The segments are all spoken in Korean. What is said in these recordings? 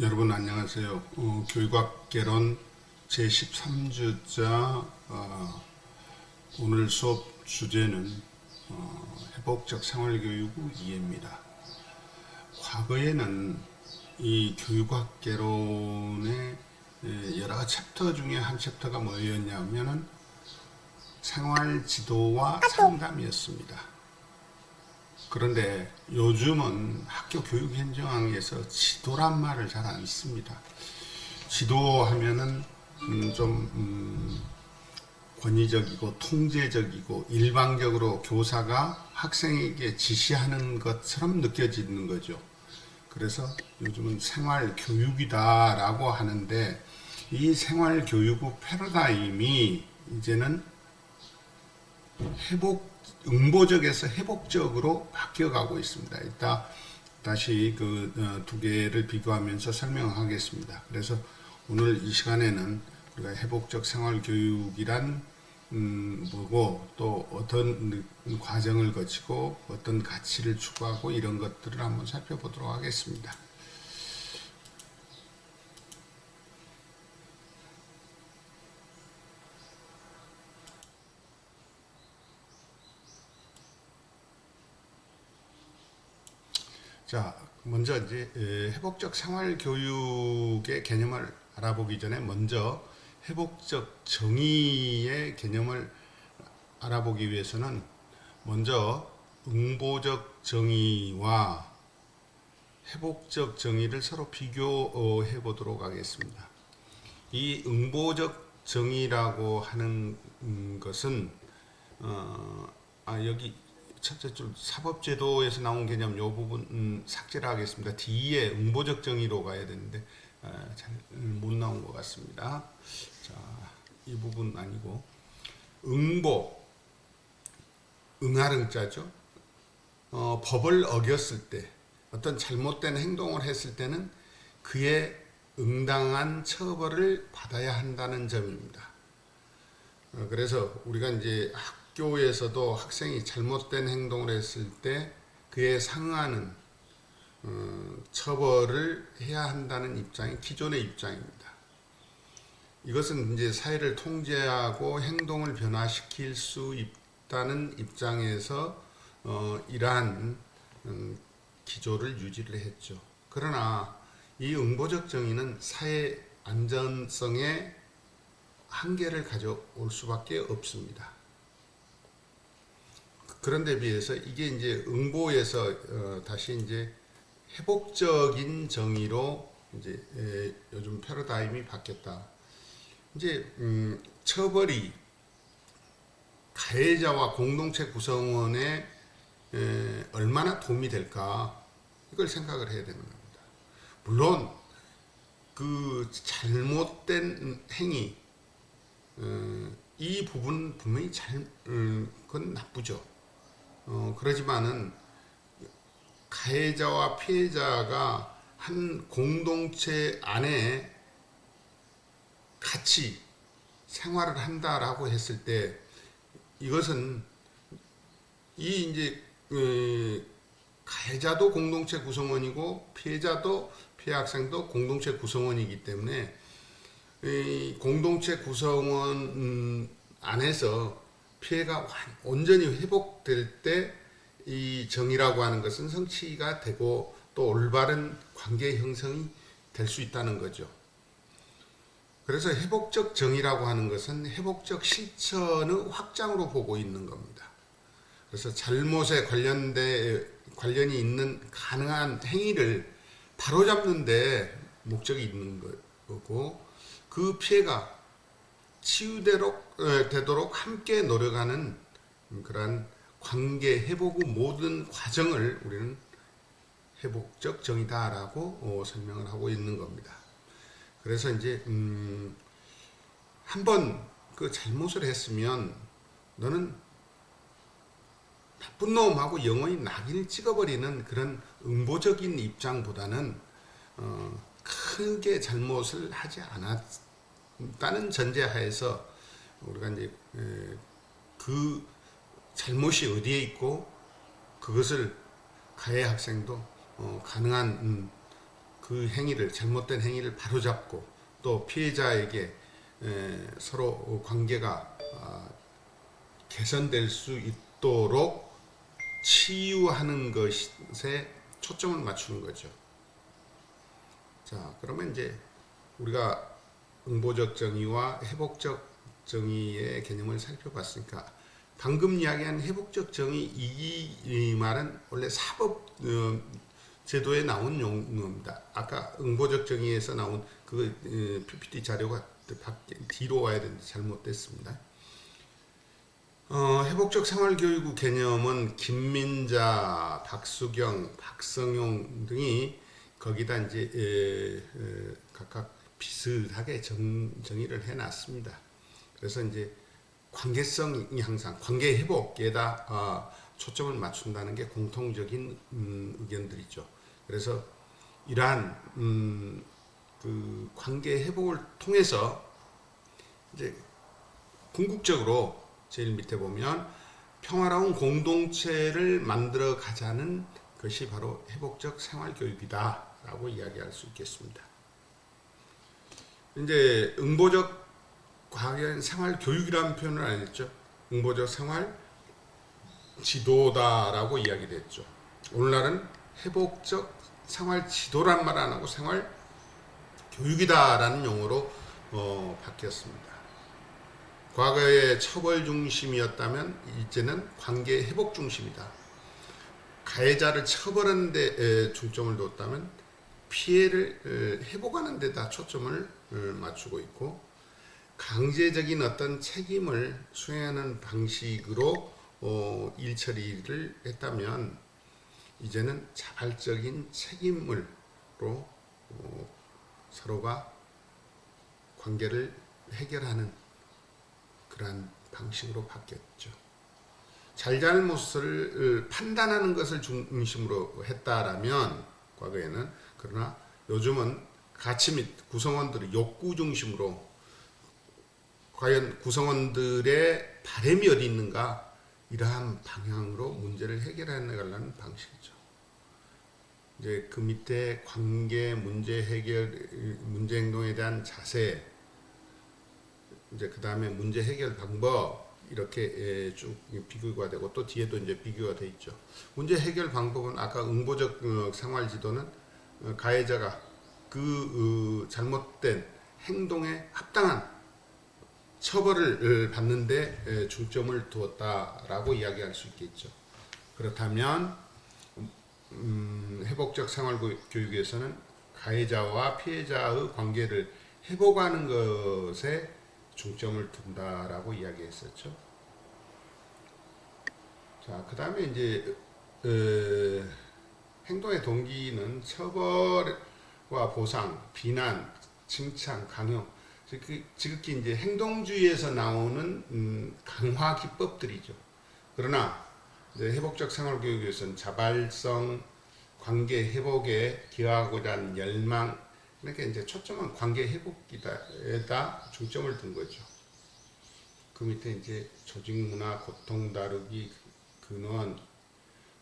여러분 안녕하세요. 어, 교육학 개론 제13주자 어, 오늘 수업 주제는 어, 회복적 생활교육 후 이해입니다. 과거에는 이 교육학 개론의 에, 여러 챕터 중에 한 챕터가 뭐였냐면은 생활 지도와 상담이었습니다. 그런데 요즘은 학교 교육 현장에서 지도란 말을 잘 안 씁니다. 지도하면은 음, 좀 음, 권위적이고 통제적이고 일방적으로 교사가 학생에게 지시하는 것처럼 느껴지는 거죠. 그래서 요즘은 생활 교육이다라고 하는데 이 생활 교육 패러다임이 이제는 회복 응보적에서 회복적으로 바뀌어가고 있습니다. 이따 다시 그 두 개를 비교하면서 설명하겠습니다. 그래서 오늘 이 시간에는 우리가 회복적 생활 교육이란 음, 뭐고 또 어떤 과정을 거치고 어떤 가치를 추구하고 이런 것들을 한번 살펴보도록 하겠습니다. 자, 먼저 이제 에, 회복적 생활 교육의 개념을 알아보기 전에 먼저 회복적 정의의 개념을 알아보기 위해서는 먼저 응보적 정의와 회복적 정의를 서로 비교해 보도록 하겠습니다. 이 응보적 정의라고 하는 음, 것은 어, 아 여기 첫째 줄 사법제도에서 나온 개념 요 부분 음, 삭제를 하겠습니다. 뒤에 응보적 정의로 가야 되는데 아, 잘못 나온 것 같습니다. 자, 이 부분 아니고 응보 응하릉자죠. 어, 법을 어겼을 때 어떤 잘못된 행동을 했을 때는 그에 응당한 처벌을 받아야 한다는 점입니다. 어, 그래서 우리가 이제 학 교에서도 학생이 잘못된 행동을 했을 때 그에 상응하는 어, 처벌을 해야 한다는 입장이 기존의 입장입니다. 이것은 이제 사회를 통제하고 행동을 변화시킬 수 있다는 입장에서 어, 이러한 음, 기조를 유지를 했죠. 그러나 이 응보적 정의는 사회 안전성에 한계를 가져올 수밖에 없습니다. 그런 데 비해서 이게 이제 응보에서 어, 다시 이제 회복적인 정의로 이제 에, 요즘 패러다임이 바뀌었다. 이제 음, 처벌이 가해자와 공동체 구성원에 에, 얼마나 도움이 될까 이걸 생각을 해야 되는 겁니다. 물론 그 잘못된 행위 어, 이 부분 분명히 잘 음, 그건 나쁘죠. 어, 그러지만은 가해자와 피해자가 한 공동체 안에 같이 생활을 한다라고 했을 때 이것은 이 이제 그 가해자도 공동체 구성원이고 피해자도 피해 학생도 공동체 구성원이기 때문에 이 공동체 구성원 음, 안에서 피해가 온전히 회복될 때 이 정의라고 하는 것은 성취가 되고 또 올바른 관계 형성이 될 수 있다는 거죠. 그래서 회복적 정의라고 하는 것은 회복적 실천의 확장으로 보고 있는 겁니다. 그래서 잘못에 관련돼 관련이 있는 가능한 행위를 바로잡는데 목적이 있는 거고 그 피해가 치유되도록 되도록 함께 노력하는 그러한 관계 회복 후 모든 과정을 우리는 회복적 정의다라고 어, 설명을 하고 있는 겁니다. 그래서 이제 음, 한번 그 잘못을 했으면 너는 나쁜 놈하고 영원히 낙인을 찍어버리는 그런 응보적인 입장보다는 어, 크게 잘못을 하지 않았다는 전제하에서 우리가 이제 그 잘못이 어디에 있고 그것을 가해 학생도 어, 가능한 음, 그 행위를 잘못된 행위를 바로잡고 또 피해자에게 에, 서로 관계가 아, 개선될 수 있도록 치유하는 것에 초점을 맞추는 거죠. 자, 그러면 이제 우리가 응보적 정의와 회복적 정의의 개념을 살펴봤으니까 방금 이야기한 회복적 정의 이, 이 말은 원래 사법 어, 제도에 나온 용어입니다. 아까 응보적 정의에서 나온 그 어, PPT 자료가 밖에 뒤로 와야 되는데 잘못됐습니다. 어, 회복적 생활교육 개념은 김민자, 박수경, 박성용 등이 거기다 이제 에, 에, 각각 비슷하게 정, 정의를 해놨습니다. 그래서 이제 관계성이 항상 관계 회복에다 어, 초점을 맞춘다는 게 공통적인 음, 의견들이죠. 그래서 이러한 음, 그 관계 회복을 통해서 이제 궁극적으로 제일 밑에 보면 평화로운 공동체를 만들어 가자는 것이 바로 회복적 생활 교육이다라고 이야기할 수 있겠습니다. 이제 응보적 과연 생활 교육이라는 표현을 안 했죠. 응보적 생활 지도다라고 이야기됐죠. 오늘날은 회복적 생활 지도란 말 안 하고 생활 교육이다라는 용어로 어, 바뀌었습니다. 과거에 처벌 중심이었다면 이제는 관계 회복 중심이다. 가해자를 처벌하는 데 중점을 뒀다면 피해를 회복하는 데다 초점을 어, 맞추고 있고 강제적인 어떤 책임을 수행하는 방식으로 어, 일 처리를 했다면 이제는 자발적인 책임으로 어, 서로가 관계를 해결하는 그러한 방식으로 바뀌었죠. 잘잘못을 판단하는 것을 중심으로 했다라면 과거에는 그러나 요즘은 가치 및 구성원들의 욕구 중심으로 과연 구성원들의 바램이 어디 있는가 이러한 방향으로 문제를 해결해 나가려는 방식이죠. 이제 그 밑에 관계 문제 해결 문제 행동에 대한 자세 이제 그 다음에 문제 해결 방법 이렇게 예, 쭉 비교가 되고 또 뒤에도 이제 비교가 돼 있죠. 문제 해결 방법은 아까 응보적 어, 생활 지도는 어, 가해자가 그 어, 잘못된 행동에 합당한 처벌을 받는데 에, 중점을 두었다라고 이야기할 수 있겠죠. 그렇다면 음, 회복적 생활 교육에서는 가해자와 피해자의 관계를 회복하는 것에 중점을 둔다라고 이야기했었죠. 자, 그 다음에 이제 어, 행동의 동기는 처벌과 보상, 비난, 칭찬, 강요, 그 지극히 이제 행동주의에서 나오는 음, 강화 기법들이죠. 그러나 회복적 생활교육에서는 자발성, 관계 회복에 기여하고자 하는 열망, 그러니까 이제 초점은 관계 회복이다에다 중점을 둔 거죠. 그 밑에 이제 조직 문화, 고통 다루기, 근원,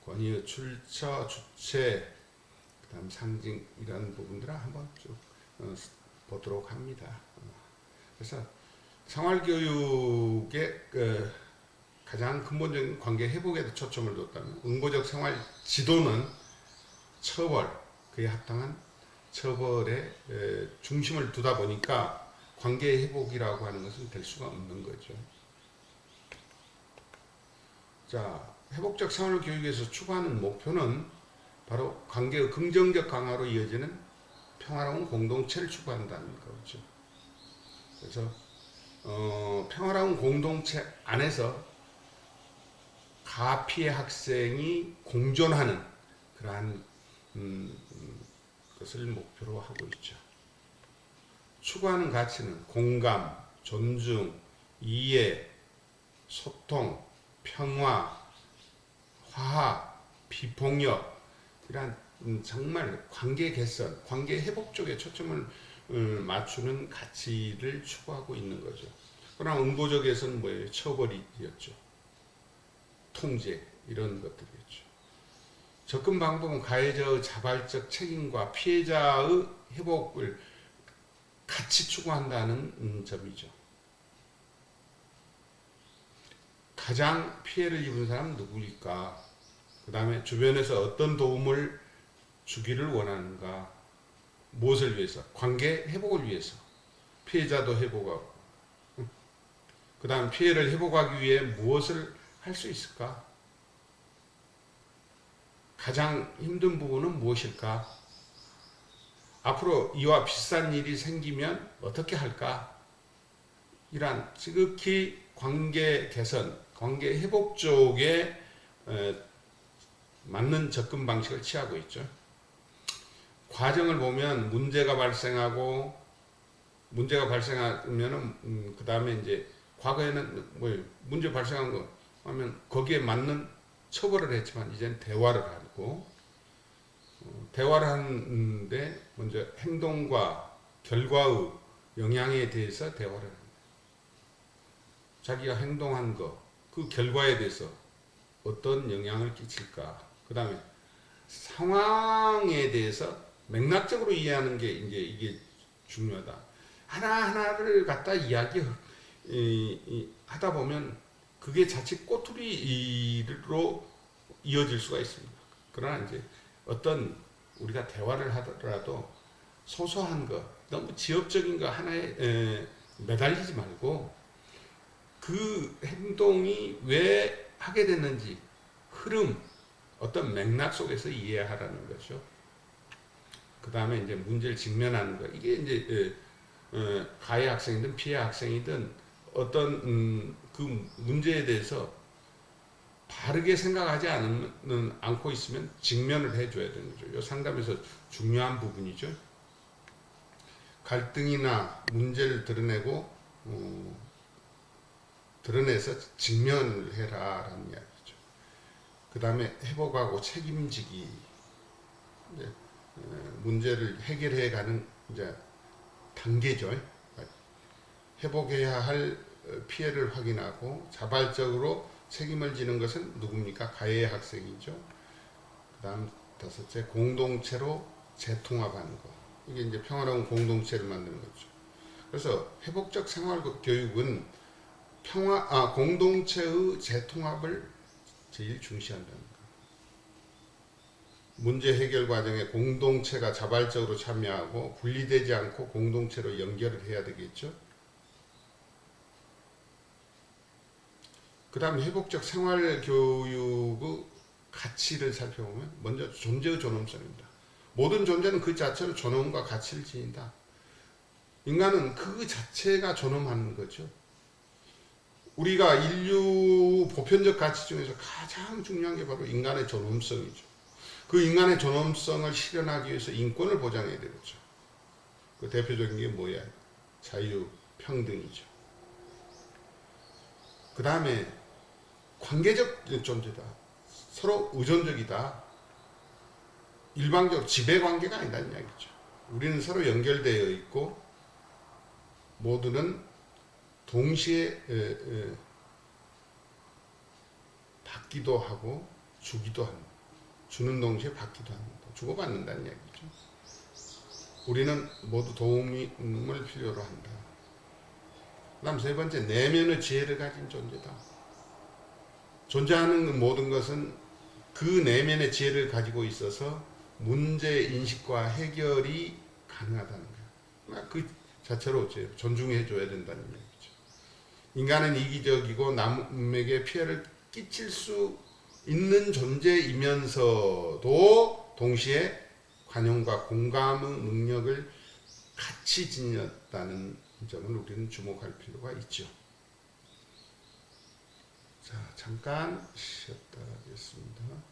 권위의 출처, 주체, 그다음 상징 이런 부분들을 한번 쭉 어, 보도록 합니다. 어. 그래서 생활교육의 그 가장 근본적인 관계 회복에 초점을 뒀다면 응보적 생활 지도는 처벌, 그에 합당한 처벌에 중심을 두다 보니까 관계 회복이라고 하는 것은 될 수가 없는 거죠. 자, 회복적 생활 교육에서 추구하는 목표는 바로 관계의 긍정적 강화로 이어지는 평화로운 공동체를 추구한다는 거죠. 그래서 어, 평화로운 공동체 안에서 가피의 학생이 공존하는 그러한 음, 것을 목표로 하고 있죠. 추구하는 가치는 공감, 존중, 이해, 소통, 평화, 화합, 비폭력 이런 음, 정말 관계 개선, 관계 회복 쪽에 초점을 음, 맞추는 가치를 추구하고 있는 거죠. 그러나 응보적에서는 뭐예요? 처벌이었죠. 통제 이런 것들이었죠. 접근 방법은 가해자의 자발적 책임과 피해자의 회복을 같이 추구한다는 음, 점이죠. 가장 피해를 입은 사람은 누구일까? 그 다음에 주변에서 어떤 도움을 주기를 원하는가? 무엇을 위해서? 관계 회복을 위해서. 피해자도 회복하고. 그 다음 피해를 회복하기 위해 무엇을 할 수 있을까? 가장 힘든 부분은 무엇일까? 앞으로 이와 비슷한 일이 생기면 어떻게 할까? 이러한 지극히 관계 개선, 관계 회복 쪽에 에, 맞는 접근 방식을 취하고 있죠. 과정을 보면 문제가 발생하고 문제가 발생하면은 음, 그 다음에 이제 과거에는 뭐 문제 발생한 거 하면 거기에 맞는 처벌을 했지만 이제는 대화를 하고 어, 대화를 하는데 먼저 행동과 결과의 영향에 대해서 대화를 합니다. 자기가 행동한 거, 그 결과에 대해서 어떤 영향을 끼칠까. 그 다음에 상황에 대해서 맥락적으로 이해하는 게 이제 이게 중요하다. 하나하나를 갖다 이야기 이, 이, 하다 보면 그게 자칫 꼬투리로 이어질 수가 있습니다. 그러나 이제 어떤 우리가 대화를 하더라도 소소한 거, 너무 지엽적인 거 하나에 에, 매달리지 말고 그 행동이 왜 하게 됐는지 흐름, 어떤 맥락 속에서 이해하라는 거죠. 그 다음에 이제 문제를 직면하는 거. 이게 이제 에, 어, 가해 학생이든 피해 학생이든 어떤 음, 그 문제에 대해서 바르게 생각하지 않는, 않고 있으면 직면을 해줘야 되는 거죠. 이 상담에서 중요한 부분이죠. 갈등이나 문제를 드러내고 어, 드러내서 직면을 해라라는 이야기죠. 그 다음에 회복하고 책임지기 어, 문제를 해결해 가는 이제 단계죠. 회복해야 할 피해를 확인하고 자발적으로 책임을 지는 것은 누굽니까? 가해 학생이죠. 그 다음 다섯째, 공동체로 재통합하는 거. 이게 이제 평화로운 공동체를 만드는 거죠. 그래서 회복적 생활 교육은 평화, 아, 공동체의 재통합을 제일 중시한다는 거. 문제 해결 과정에 공동체가 자발적으로 참여하고 분리되지 않고 공동체로 연결을 해야 되겠죠. 그 다음에 회복적 생활 교육의 가치를 살펴보면 먼저 존재의 존엄성입니다. 모든 존재는 그 자체로 존엄과 가치를 지닌다. 인간은 그 자체가 존엄하는 거죠. 우리가 인류 보편적 가치 중에서 가장 중요한 게 바로 인간의 존엄성이죠. 그 인간의 존엄성을 실현하기 위해서 인권을 보장해야 되겠죠. 그 대표적인 게 뭐야? 자유, 평등이죠. 그 다음에 관계적 존재다. 서로 의존적이다. 일방적으로 지배 관계가 아니다는 이야기죠. 우리는 서로 연결되어 있고 모두는 동시에 에, 에, 받기도 하고 주기도 합니다. 주는 동시에 받기도 합니다. 주고받는다는 이야기죠. 우리는 모두 도움을 필요로 한다. 그다음 세 번째 내면의 지혜를 가진 존재다. 존재하는 모든 것은 그 내면의 지혜를 가지고 있어서 문제 인식과 해결이 가능하다는 거예요. 그 자체로 존중해 줘야 된다는 얘기죠. 인간은 이기적이고 남에게 피해를 끼칠 수 있는 존재이면서도 동시에 관용과 공감의 능력을 같이 지녔다는 점을 우리는 주목할 필요가 있죠. 자, 잠깐 쉬었다 하겠습니다.